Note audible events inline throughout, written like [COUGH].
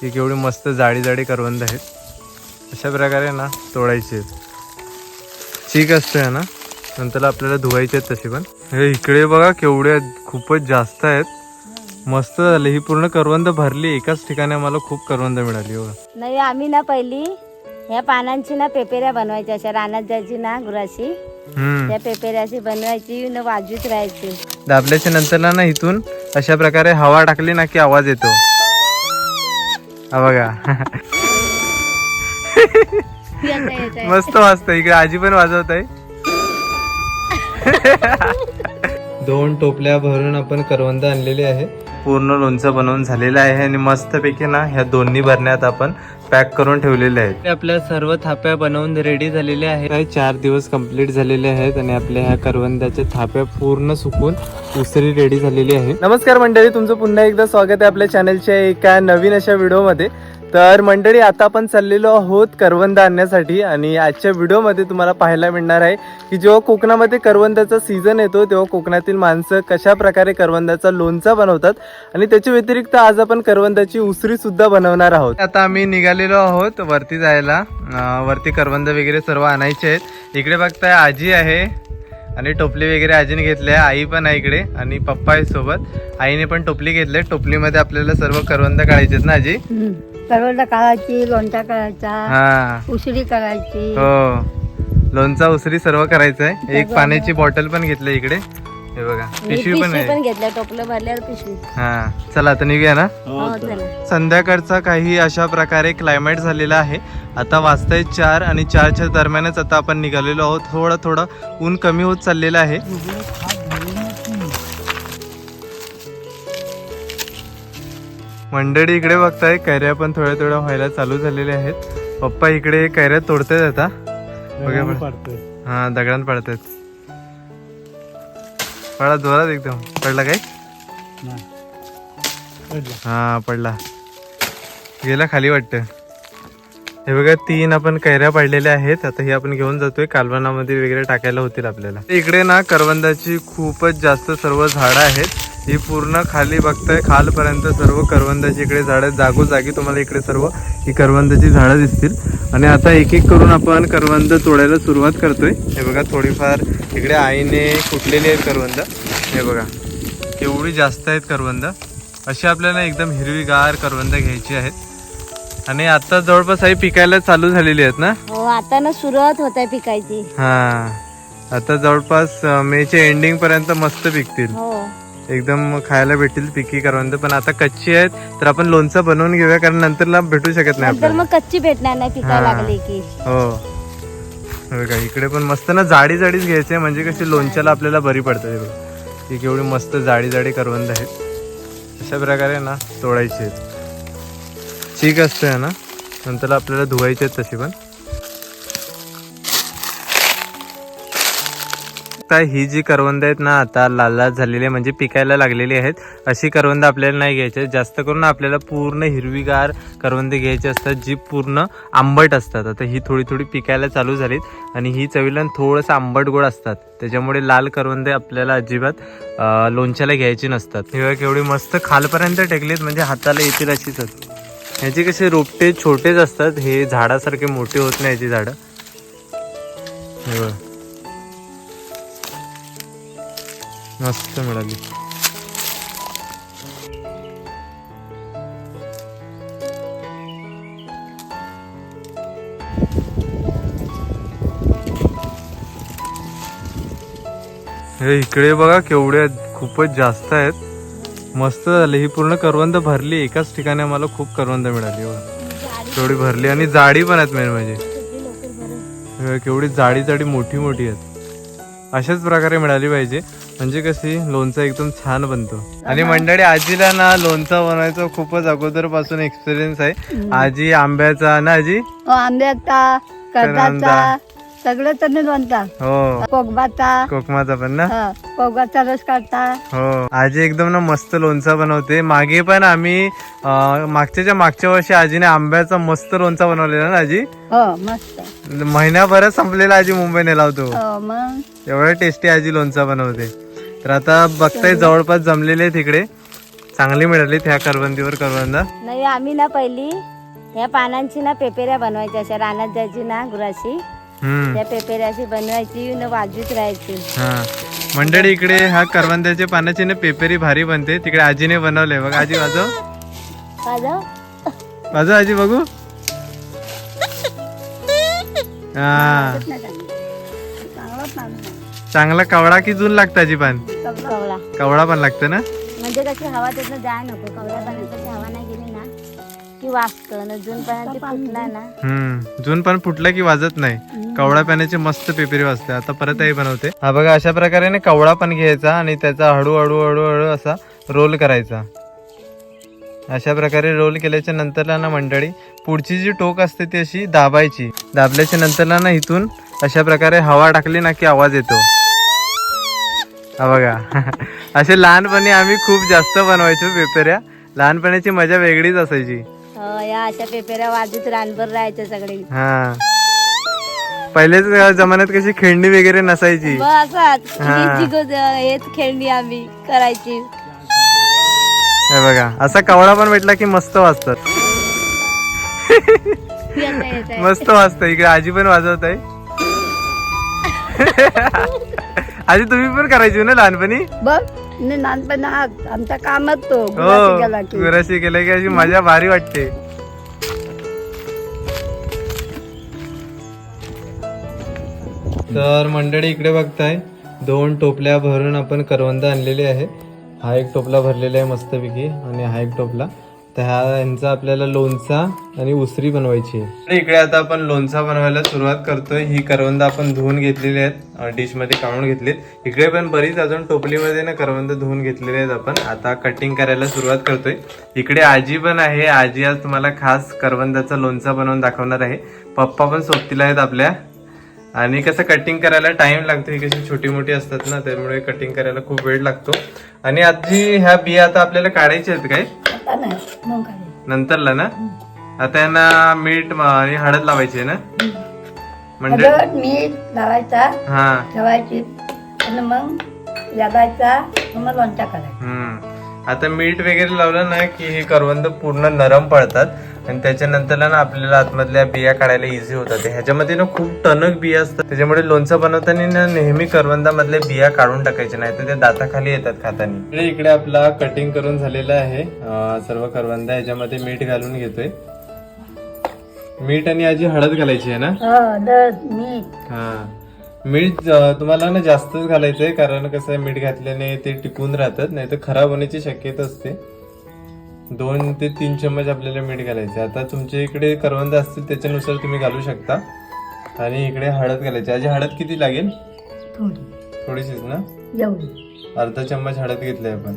की केवढी मस्त जाडी जाडी करवंद आहेत. अशा प्रकारे ना तोडायची आहेत. चीक असते ना? नंतर आपल्याला धुवायचे आहेत तशी पण. हे इकडे बघा केवढे आहेत. खूपच जास्त आहेत. मस्त झाले. ही पूर्ण करवंद भरली. एकाच ठिकाणी आम्हाला खूप करवंद मिळाली बघा. नाही आम्ही ना पहिली ह्या पानांची ना पेपेऱ्या बनवायच्या. अशा रानात जायची ना गुराशी त्या पेपेऱ्याची बनवायची न वाजवीत राहायची. दाबल्याच्या नंतर ना इथून अशा प्रकारे हवा टाकली ना की आवाज येतो. बघा. मस्त वाजत इकडे आजी पण वाजवत आहे दोन टोपल्या भरून आपण करवंद आणलेली आहे. पूर्ण लोणचं बनवून झालेलं आहे आणि मस्तपैकी ना ह्या दोन्ही भरण्यात आपण पॅक करून ठेवलेले आहेत. आपल्या सर्व थाप्या बनवून रेडी झालेल्या आहेत. काही चार दिवस कंप्लीट झालेले आहेत आणि आपल्या ह्या करवंदाच्या थाप्या पूर्ण सुकून उसरी रेडी झालेली आहे. नमस्कार मंडळी तुमचं पुन्हा एकदा स्वागत आहे आपल्या चॅनलच्या एका नवीन अशा व्हिडिओमध्ये तर मंडळी आता आपण चाललेलो आहोत करवंद आणण्यासाठी आणि आजच्या व्हिडिओमध्ये तुम्हाला पाहायला मिळणार आहे की जेव्हा कोकणामध्ये करवंदाचा सीझन येतो तेव्हा कोकणातील माणसं कशा प्रकारे करवंदाचा लोणचा बनवतात आणि त्याच्या व्यतिरिक्त आज आपण करवंदाची उसरी सुद्धा बनवणार आहोत. आता आम्ही निघालेलो आहोत वरती जायला. वरती करवंद वगैरे सर्व आणायचे आहेत. इकडे बघताय आजी आहे आणि टोपली वगैरे आजीने घेतली आहे. आई पण आहे इकडे आणि पप्पा आहे सोबत. आईने पण टोपली घेतली टोपलीमध्ये आपल्याला सर्व करवंद काढायचे आहेत ना आजी? करवंदा काढायची लोणचा करायचा हा. उसळी करायची. हो. लोणचा उसरी सर्व करायचं आहे एक पाण्याची बॉटल पण घेतली इकडे. हे बघा पिशवी पण पिशवी आहे. पण घेतल्या टोपलं भरल्यावर पिशवी. हा. चला आता निघूया ना? हो चला. संध्याकाळचा काही अशा प्रकारे क्लायमेट झालेला आहे. आता वाजताय चार आणि चारच्या दरम्यानच आता आपण निघालेलो आहोत. थोडं थोडं ऊन कमी होत चाललेलं आहे. मंडळी इकडे बघताय कैऱ्या पण थोड्या थोड्या व्हायला चालू झालेल्या आहेत. पप्पा इकडे कैऱ्या तोडतायत आता. बघा. हा दगडात पडतायत पडला जोरात एकदम. पडला काय? हा पडला. गेला खाली वाटतं. हे बघा तीन आपण कैऱ्या पडलेल्या आहेत. आता हे आपण घेऊन जातोय. कालवनामध्ये वगैरे टाकायला होतील आपल्याला. इकडे ना करवंदाची खूपच जास्त सर्व झाडं आहेत. ही पूर्ण खाली बघताय खालपर्यंत सर्व करवंदाची इकडे झाडं जागोजागी तुम्हाला इकडे सर्व ही करवंदाची झाडं दिसतील. आणि आता एक एक करून आपण करवंद तोडायला सुरुवात करतोय. हे बघा थोडीफार इकडे आईने कुटलेली आहेत करवंद. हे बघा केवढी जास्त आहेत करवंद. अशी आपल्याला एकदम हिरवीगार करवंद घ्यायची आहेत. आणि आता जवळपास आई पिकायला चालू झालेली आहेत ना? हो आता ना सुरुवात होत आहे पिकायची. हा. आता जवळपास अं, मेच्या एंडिंग पर्यंत मस्त पिकतील. हो. एकदम खायला भेटतील पिकी करवंद. पण आता कच्ची आहेत तर आपण लोणचं बनवून घेऊया कारण नंतरला भेटू शकत नाही नंतर आपल्याला. मग कच्ची भेटणार नाही पिकायला हा. लागली की. हो. बघा इकडे पण मस्त ना जाडी जाडीच घ्यायची आहे म्हणजे कशी लोणच्याला आपल्याला बरी पडतं हे बघा. ही केवढी मस्त जाडी जाडी करवंद आहेत. अशा प्रकारे ना तोडायची आहेत. चीक असते ना? नंतर आपल्याला धुवायची आहेत तशी पण. शकता ही जी करवंद आहेत ना आता लाल लाल झालेली म्हणजे पिकायला लागलेली आहेत. अशी करवंद आपल्याला नाही घ्यायची आहेत. जास्त करून आपल्याला पूर्ण हिरवीगार करवंदे घ्यायची असतात जी पूर्ण आंबट असतात. आता ही थोडी थोडी पिकायला चालू झालीत आणि ही चवीला थोडंसं आंबट गोड असतात. त्याच्यामुळे लाल करवंदे आपल्याला अजिबात लोणच्याला घ्यायची नसतात. किंवा केवढी मस्त खालपर्यंत टेकलीत म्हणजे हाताला येतील अशीच आहेत. ह्याचे कसे रोपटे छोटेच असतात हे झाडासारखे मोठे होत नाही याची झाडं. मस्त मिळाली. हे इकडे बघा केवढे आहेत. खूपच जास्त आहेत. मस्त झाले. ही पूर्ण करवंद भरली. एकाच ठिकाणी आम्हाला खूप करवंद मिळाली बघा. भरली. आणि जाडी पण आहेत मेन म्हणजे. केवढी जाडी जाडी मोठी मोठी आहेत. अशाच प्रकारे मिळाली पाहिजे. म्हणजे कशी? लोणचं एकदम छान बनतो. आणि मंडळी आजीला ना लोणचं बनवायचं खूपच अगोदरपासून एक्सपिरियन्स आहे आजी आंब्याचा ना आजी? हो आंब्याचा कर्जाचा सगळं तर बनता. हो. कोगबाचा कोकमाचा पण ना? हा, कोगबाचा रस काढता. हो. आजी एकदम ना मस्त लोणचा बनवते. मागे पण आम्ही मागच्याच्या मागच्या वर्षी आजीने आंब्याचा मस्त लोणचा बनवलेला ना आजी? हो मस्त. महिनाभरात संपलेला आजी मुंबई नेला होतो हो मग? एवढं टेस्टी आजी लोणचा बनवते. तर आता बघताय जवळपास जमलेले आहेत इकडे. चांगली मिळाली त्या करवंदीवर करवंदा. नाही आम्ही ना पहिली ह्या पानांची ना पेपेऱ्या बनवायच्या अशा रानात जायची ना गुराशी. त्या पेपेऱ्याशी बनवायची न वाजवीत राहायची. हा. मंडळी इकडे हा करवंद्याच्या पानाची ना पेपरी भारी बनते. तिकडे आजीने बनवले. बघ आजी वाजव. वाजव. वाजव आजी बघू. हा. चांगला कवडा की जून लागतं कवळा कवडा. पण लागतं ना? म्हणजे कशी हवा त्यातनं जाय नको. कवळ्या पाण्याची हवा नाही गेली ना की वाजतं. न जून पाण्याची फुटला ना. हम्म. जून पण फुटलं की वाजत नाही. कवडा पाण्याची मस्त पेपरी वाजते. आता परत हे बनवते. हा बघा अशा प्रकारे ना कवडा पण घ्यायचा आणि त्याचा हळू हळू हळू हळू असा रोल करायचा. अशा प्रकारे रोल केल्याच्या नंतरला ना मंडळी पुढची जी टोक असते ती अशी दाबायची. दाबल्याच्या नंतरला ना इथून अशा प्रकारे हवा टाकली ना की आवाज येतो. बघा. [LAUGHS] असे लहानपणी आम्ही खूप जास्त बनवायचो पेपऱ्या. लहानपणाची मजा वेगळीच असायची. हो, या अशा पेपेऱ्या वाजवीत रानभर राहायच्या सगळे. हा. पहिलेच जमान्यात कशी खेळणी वगैरे नसायची. हेच खेळणी आम्ही करायची. हे बघा. असा कवळा पण भेटला की मस्त वाजतात. मस्त वाजतं इकडे आजी पण वाजवत आहे. [LAUGHS] आजी तुम्ही पण करायची ना लहानपणी? बघ न लहानपणी हा आमचा कामच तो हो गुराशी गेला की. गुराशी केलं की अशी मजा भारी वाटते. तर मंडळी इकडे बघताय दोन टोपल्या भरून आपण करवंद आणलेले आहे. हा एक टोपला भरलेला आहे मस्तपैकी आणि हा एक टोपला. तर ह्या यांचा आपल्याला लोणचा आणि उसरी बनवायची आहे. इकडे आता आपण लोणचा बनवायला सुरुवात करतोय. ही करवंद आपण धुवून घेतलेली आहेत. डिशमध्ये काढून घेतलीत. इकडे पण बरीच अजून टोपलीमध्ये ना करवंद धुवून घेतलेले आहेत आपण. आता कटिंग करायला सुरुवात करतोय. इकडे आजी पण आहे. आजी आज तुम्हाला खास करवंदाचा लोणचा बनवून दाखवणार आहे. पप्पा पण सोबतीला आहेत आपल्या. आणि कसं कटिंग करायला टाइम लागतो ही कशी छोटी मोठी असतात ना त्यामुळे कटिंग करायला खूप वेळ लागतो. आणि आजी ह्या बिया आता आपल्याला काढायच्या आहेत काय? नंतरला ना आता यांना मीठ आणि हळद लावायची ना? म्हणजे मीठ लावायचा हा. ठेवायची आणि मग यादायचा मग लोणचा करायचा हम्म. आता मीठ वगैरे लावलं ना की हे करवंद पूर्ण नरम पडतात. आणि त्याच्यानंतर ना आपल्याला आतमधल्या बिया काढायला इझी होतात. ह्याच्यामध्ये ना खूप टणक बिया असतात. त्याच्यामुळे लोणचं बनवताना ना नेहमी करवंदामधल्या बिया काढून टाकायच्या नाही तर ते दाताखाली येतात खाताना. इकडे इकडे आपला कटिंग करून झालेला आहे. सर्व करवंदा याच्यामध्ये मीठ घालून घेतोय. मीठ आणि आजी हळद घालायची आहे ना? हळद मीठ. हा. मीठ तुम्हाला ना जास्तच घालायचंय कारण कसं आहे मीठ घातल्याने ते टिकून राहतात नाही तर खराब होण्याची शक्यता असते. दोन ते तीन चम्मच आपल्याला मीठ घालायचे आता तुमच्या इकडे करवंद असतील त्याच्यानुसार तुम्ही घालू शकता. आणि इकडे हळद घालायची आजी हळद किती लागेल? थोडी. थोडीशीच ना? अर्धा चम्मच हळद घेतलाय आपण.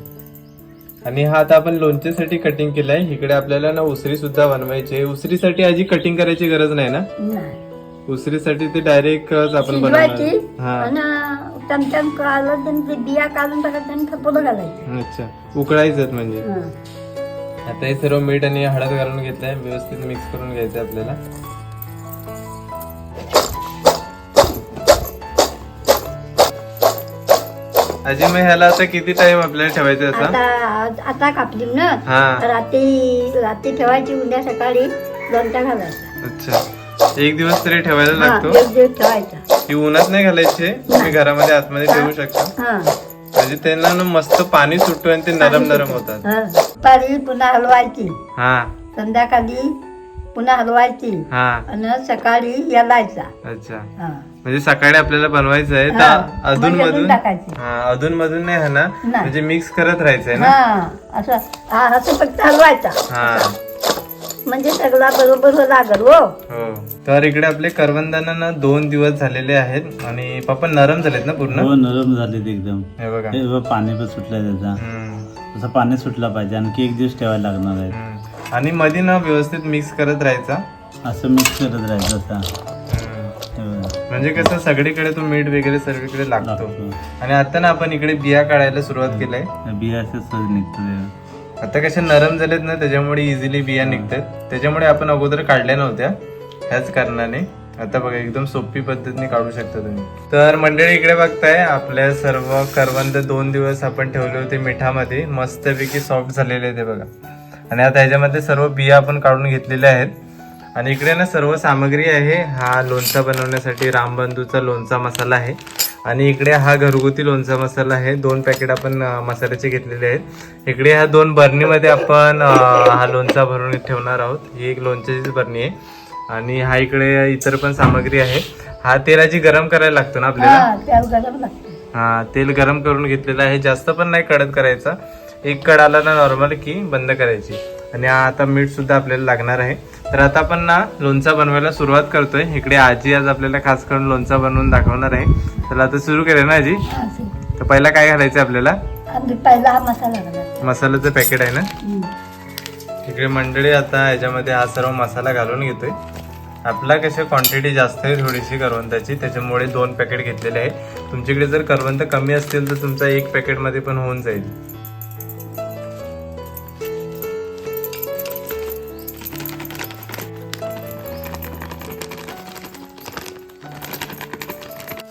आणि हा आता आपण लोणच्यासाठी कटिंग केलाय. इकडे आपल्याला ना उसरी सुद्धा बनवायची आहे. उसरीसाठी आजी कटिंग करायची गरज नाही ना? उसरीसाठी ते डायरेक्ट आपण हा. घालायचं. अच्छा. उकळायचं म्हणजे. आता हे सर्व मीठ आणि हळद घालून घेतलंय. व्यवस्थित मिक्स करून घ्यायचं आपल्याला. आजी मग ह्याला आता किती टाइम आपल्याला ठेवायचं असा? आता आता कापली ना? हा. रात्री रात्री ठेवायची उद्या सकाळी लोणचा घालायचा. अच्छा. एक दिवस तरी ठेवायला हा, लागतो? एक दिवस ठेवायचा. ही उन्हात नाही घालायची? तुम्ही घरामध्ये आतमध्ये ठेवू शकता? हा. म्हणजे त्यांना ना मस्त पाणी सुटतो आणि ते नरम नरम होतात. हा. दुपारी पुन्हा हलवायची. हा. संध्याकाळी पुन्हा हलवायची. हा. आणि सकाळी यालायचा. अच्छा. हा. म्हणजे सकाळी आपल्याला बनवायचं आहे हा. तर अधून मग अधून मधून टाकायची. हा अधून मधून नाही हा ना नाही. म्हणजे मिक्स करत राहायचंय ना? हा. असं हा असं फक्त हलवायचा. हा. म्हणजे सगळा बरोबर लागल हो. हो. तर इकडे आपले करवंदाना ना दोन दिवस झालेले आहेत आणि पप्पा नरम झालेत ना पूर्ण? हो नरम झालेत एकदम. हे बघा. हे बघ, पाणी पण सुटलंय त्याचा. हम्म, तसं पाणी सुटला पाहिजे आणखी एक दिवस ठेवायला लागणार आहे हम्म. आणि मध्ये ना व्यवस्थित मिक्स करत राहायचा. असं मिक्स करत राहायचं हम्म. बघ, म्हणजे कसं सगळीकडे तो मीठ वगैरे सर्वीकडे लागतो. लागतो. आणि आता ना आपण इकडे बिया काढायला सुरुवात केलंय. बिया असं सहज निघतो. आता कशा नरम झालेत ना त्याच्यामुळे इझिली बिया निघतात. त्याच्यामुळे आपण अगोदर काढल्या नव्हत्या. ह्याच कारणाने. आता बघा एकदम सोपी पद्धतीने काढू शकता तुम्ही. तर मंडळी इकडे बघताय आपल्या सर्व करवंद दोन दिवस आपण ठेवले होते मिठामध्ये. मस्तपैकी सॉफ्ट झालेले ते बघा. आणि आता ह्याच्यामध्ये सर्व बिया आपण काढून घेतलेल्या आहेत. आणि इकडे ना सर्व सामग्री आहे. हा लोणचा बनवण्यासाठी रामबंधूचा लोणचा मसाला आहे. आणि इकडे हा घरगुती लोणचा मसाला आहे. दोन पॅकेट आपण मसाल्याचे घेतलेले आहेत. इकडे ह्या दोन बरणीमध्ये आपण हा लोणचा भरून ठेवणार आहोत. ही एक लोणच्याचीच बरणी आहे. आणि हा इकडे इतर पण सामग्री आहे. हा तेलाची गरम करायला लागतो ना आपल्याला? हा हा तेल गरम करून घेतलेलं आहे. जास्त पण नाही कडक करायचा. एक कड आला ना नॉर्मल की बंद करायची. आणि हा आता मीठ सुद्धा आपल्याला लागणार आहे. तर आता आपण ना लोणचा बनवायला सुरुवात करतोय. इकडे आजी आज आपल्याला खास करून लोणचा बनवून दाखवणार आहे. चला आता सुरू करूया ना आजी. तर पहिला काय घालायचं आपल्याला? मसाल्याचं पॅकेट आहे ना. इकडे मंडळी आता याच्यामध्ये हा सर्व मसाला घालून घेतोय. आपला कशा क्वांटिटी जास्त आहे थोडीशी करवंदाची त्याच्यामुळे दोन पॅकेट घेतलेले आहे तुमच्याकडे जर करवंद कमी असतील तर तुमचा एक पॅकेटमध्ये पण होऊन जाईल.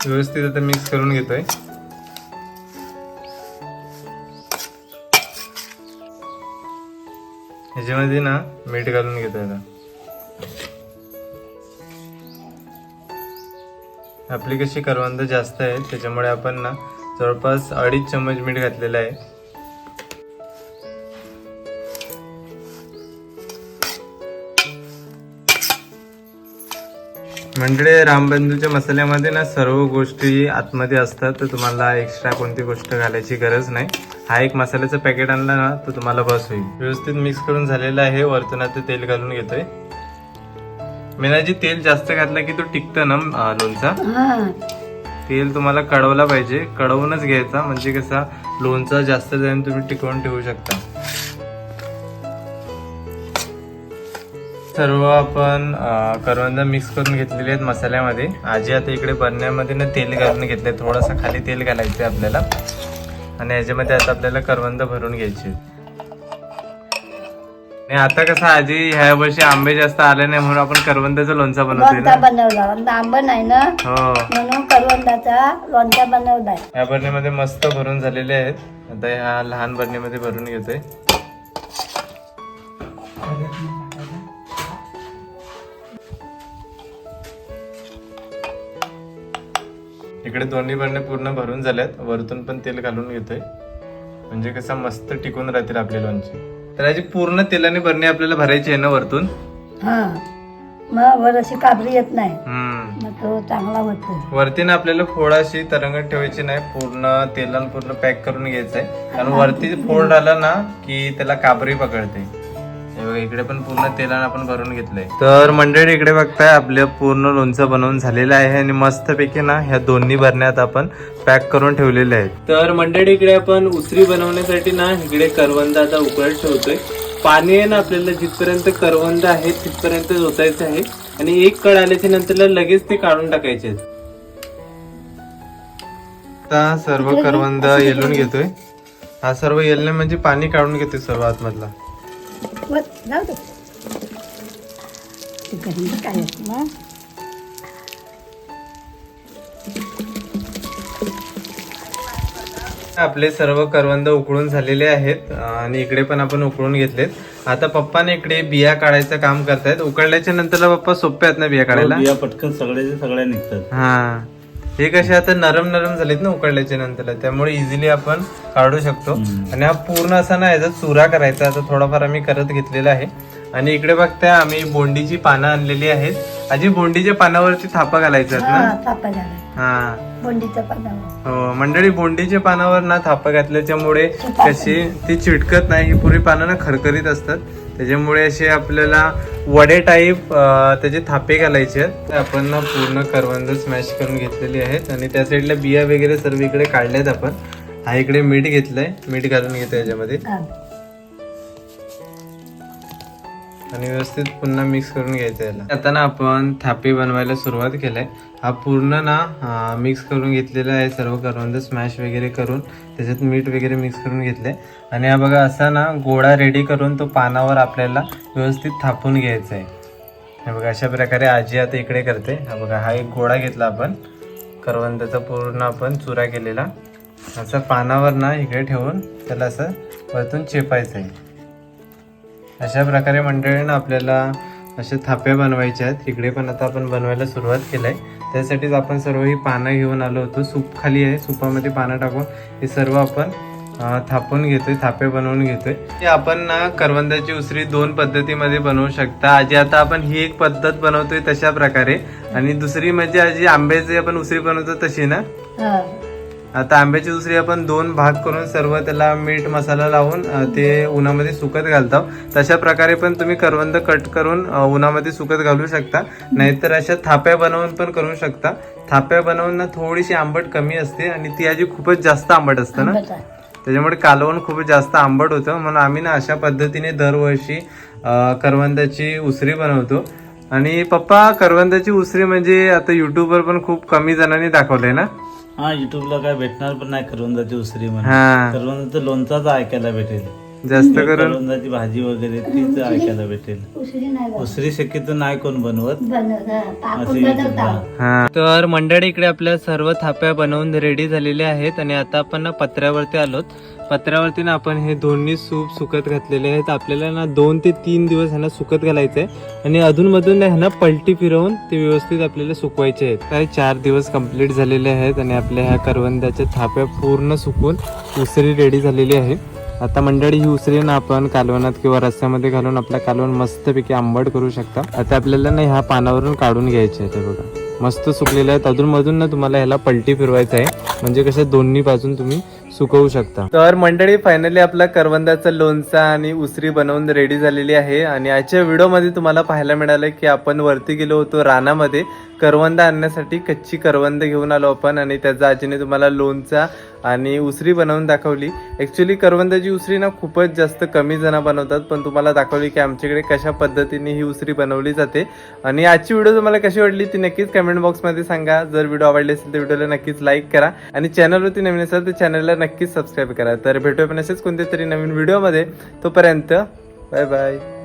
व्यवस्थित आता मिक्स करून घेतोय. ह्याच्यामध्ये ना मीठ घालून घेतोय आता. आपली कशी करवंद जास्त आहे. त्याच्यामुळे आपण ना जवळपास अडीच चम्मच मीठ घातलेलं आहे. म्हणजे रामबंधूच्या मसाल्यामध्ये ना सर्व गोष्टी आतमध्ये असतात तर तुम्हाला एक्स्ट्रा कोणती गोष्ट घालायची गरज नाही. हा एक मसाल्याचं पॅकेट आणला ना तर तुम्हाला बस होईल. व्यवस्थित मिक्स करून झालेलं आहे. वरतून आता तेल घालून घेतोय. मेनाजी तेल जास्त घातलं की तो टिकतं ना अं, लोणचा? तेल तुम्हाला कळवला पाहिजे. कळवूनच घ्यायचा. म्हणजे कसा लोणचा जास्त जाऊन तुम्ही टिकवून ठेवू शकता. सर्व आपण अं, करवंद मिक्स करून घेतलेले आहेत मसाल्यामध्ये. आजी आता इकडे बरण्यामध्ये ना तेल घालून घेतले थोडंसं खाली तेल घालायचं आपल्याला. आणि याच्यामध्ये आता आपल्याला करवंद भरून घ्यायचे आहेत. आणि आता कसं आजी ह्या वर्षी आंबे जास्त आले नाही म्हणून आपण करवंदाचं लोणचा बनवतोय लोणचा ना बनवला आंबा नाही ना? हो. म्हणून करवंदाचा लोणचा बनवलाय. या बरणीमध्ये मस्त भरून झालेले आहेत. आता ह्या लहान बरणीमध्ये भरून घेतोय. इकडे दोन्ही बरणे पूर्ण भरून झाल्यात. वरतून पण तेल घालून घेतोय. म्हणजे कसं मस्त टिकून राहतील आपले लोणचे. तर याची पूर्ण तेलाने बरणी आपल्याला भरायची आहे ना वरतून? हा. मग वर अशी काबरी येत नाही. हम्म. मग तो चांगला होतो वरती ना आपल्याला फोडाशी तरंगत ठेवायची नाही. पूर्ण तेलान पूर्ण पॅक करून घ्यायचं आहे कारण वरती फोड आला ना की त्याला काबरी पकडते. बघा इकडे पण पूर्ण तेलानं आपण भरून घेतलंय. तर मंडळी इकडे बघताय आपलं पूर्ण लोणचं बनवून झालेलं आहे आणि मस्त पैकी ना ह्या दोन्ही भरण्यात आपण पॅक करून ठेवलेले आहेत. तर मंडळी इकडे आपण उसरी बनवण्यासाठी ना इकडे करवंद आता उकळत ठेवतोय. पाणी आहे ना आपल्याला जिथपर्यंत करवंद आहे तिथपर्यंत ओतायचं आहे. आणि एक कळ आल्याच्यानंतर लगेच ते काढून टाकायचे आता सर्व करवंद येलून घेतोय. हा सर्व येलणे म्हणजे पाणी काढून घेतोय सर्व आतमधला. वर जाऊ दे. ते घरी काय येत मग? आपले सर्व करवंद उकळून झालेले आहेत आणि इकडे पण आपण उकळून घेतलेत. आता पप्पाने इकडे बिया काढायचं काम करतायत. उकळल्याच्या नंतर पप्पा सोपे आहेत ना बिया काढायला? बिया पटकन सगळ्याचे सगळ्या निघतात. हा. हे कसे आता नरम नरम झालेत ना उकळल्याच्या नंतर त्यामुळे इझिली आपण काढू शकतो. आणि हा पूर्ण असा ना याचा चुरा करायचा आता थोडाफार आम्ही करत घेतलेला आहे. आणि इकडे बघताय आम्ही बोंडीची पानं आणलेली आहेत. आजी बोंडीच्या पानावरती थापा घालायचा हा ना? हा बोंडीचं पानावर. हो मंडळी बोंडीच्या पानावर ना थापा घातल्याच्यामुळे कशी ती चिटकत नाही ही पुरी पानं ना खरखरीत असतात. त्याच्यामुळे असे आपल्याला वडे टाईप त्याचे थापे घालायचे आहेत. आपण ना पूर्ण करवंद स्मॅश करून घेतलेली आहेत. आणि त्या साईडला बिया वगैरे सर्व इकडे काढल्यात आपण. हा इकडे मीठ घेतलंय. मीठ घालून घेतो याच्यामध्ये. आणि व्यवस्थित पुन्हा मिक्स करून घ्यायचं याला. आता ना आपण थापी बनवायला सुरुवात केलाय. हा पूर्ण ना मिक्स करून घेतलेला आहे सर्व करवंद स्मॅश वगैरे करून त्याच्यात मीठ वगैरे मिक्स करून घेतले आणि हा बघा असा ना गोळा रेडी करून तो पानावर आपल्याला व्यवस्थित थापून घ्यायचा आहे हे बघा अशा प्रकारे आजी आता इकडे करते. हा बघा हा एक गोळा घेतला आपण. करवंदाचा पूर्ण आपण चुरा केलेला. असं पानावर ना इकडे ठेवून त्याला असं वरतून चेपायचं आहे अशा प्रकारे मंडळीनं आपल्याला असे थाप्या बनवायच्या आहेत. इकडे पण आता आपण बनवायला सुरुवात केलं आहे त्यासाठीच आपण सर्व ही पानं घेऊन आलो होतो. सूप खाली आहे. सुपामध्ये पानं टाकून हे सर्व आपण थापून घेतोय. थापे बनवून घेतोय. हे आपण ना करवंदाची उसरी दोन पद्धतीमध्ये बनवू शकता. आजी आता आपण ही एक पद्धत बनवतोय तशा प्रकारे. आणि दुसरी म्हणजे आजी आंब्याची आपण उसरी बनवतो तशी ना? आता आंब्याची दुसरी आपण दोन भाग करून सर्व त्याला मीठ मसाला लावून ते उन्हामध्ये सुकत घालतो तशा प्रकारे पण तुम्ही करवंद कट करून उन्हामध्ये सुकत घालू शकता. नाहीतर अशा थाप्या बनवून पण करू शकता. थाप्या बनवून ना थोडीशी आंबट कमी असते आणि ती आजी खूपच जास्त आंबट असतं ना. त्याच्यामुळे कालवण खूप जास्त आंबट होतं. म्हणून आम्ही ना अशा पद्धतीने दरवर्षी करवंदाची उसरी बनवतो. आणि पप्पा करवंदाची उसरी म्हणजे आता युट्यूबवर पण खूप कमी जणांनी दाखवलंय ना? हा युट्यूबला काय भेटणार पण नाही करवंदाची उसरी म्हणून. हा. करवंदाचं लोणचाच ऐकायला भेटेल. जास्त करून करवंदाची भाजी वगैरे तीच ऐकायला भेटेल. उसरी शक्यतो नाही कोण बनवत. हा. हा. तर मंडळी इकडे आपल्या सर्व थाप्या बनवून रेडी झालेल्या आहेत आणि आता आपण ना पत्र्यावरती आलोत. पत्र्यावरती ना आपण हे दोन्ही सूप सुकत घातलेले आहेत. आपल्याला ना दोन ते तीन दिवस ह्यांना सुकत घालायचं आहे आणि अधूनमधून ना ह्यांना पलटी फिरवून ते व्यवस्थित आपल्याला सुकवायचे आहेत. काय चार दिवस कंप्लीट झालेले आहेत आणि आपल्या ह्या करवंदाच्या थाप्या पूर्ण सुकून उसरी रेडी झालेली आहे. आता मंडळी ही उसरी ना आपण कालवणात किंवा रस्त्यामध्ये घालून आपला कालवण मस्तपैकी आंबट करू शकता. आता आपल्याला ना ह्या पानावरून काढून घ्यायचे आहे ते बघा. मस्त सुकलेलं आहेत. अजून मधून ना तुम्हाला ह्याला पलटी फिरवायचं आहे. म्हणजे कसं दोन्ही बाजून तुम्ही सुकवू शकता. तर मंडळी फायनली आपला करवंदाचा लोणचा आणि उसरी बनवून रेडी झालेली आहे. आणि आजच्या व्हिडिओमध्ये तुम्हाला पाहायला मिळालं की आपण वरती गेलो होतो रानामध्ये. करवंद आणण्यासाठी कच्ची करवंद घेऊन आलो आपण आणि त्याचा आजीने तुम्हाला लोणचा आणि उसरी बनवून दाखवली. ॲक्च्युली करवंदाची उसरी ना खूपच जास्त कमी जण बनवतात पण तुम्हाला दाखवली की आमच्याकडे कशा पद्धतीने ही उसरी बनवली जाते. आणि आजची व्हिडिओ तुम्हाला कशी वाटली ती नक्कीच कमेंट बॉक्समध्ये सांगा. जर व्हिडिओ आवडली असेल तर व्हिडिओला नक्कीच लाईक करा. आणि चॅनलवरती नवीन असेल तर चॅनलला नक्कीच सबस्क्राईब करा. तर भेटूया पण असेच कोणत्या तरी नवीन व्हिडिओमध्ये तोपर्यंत बाय बाय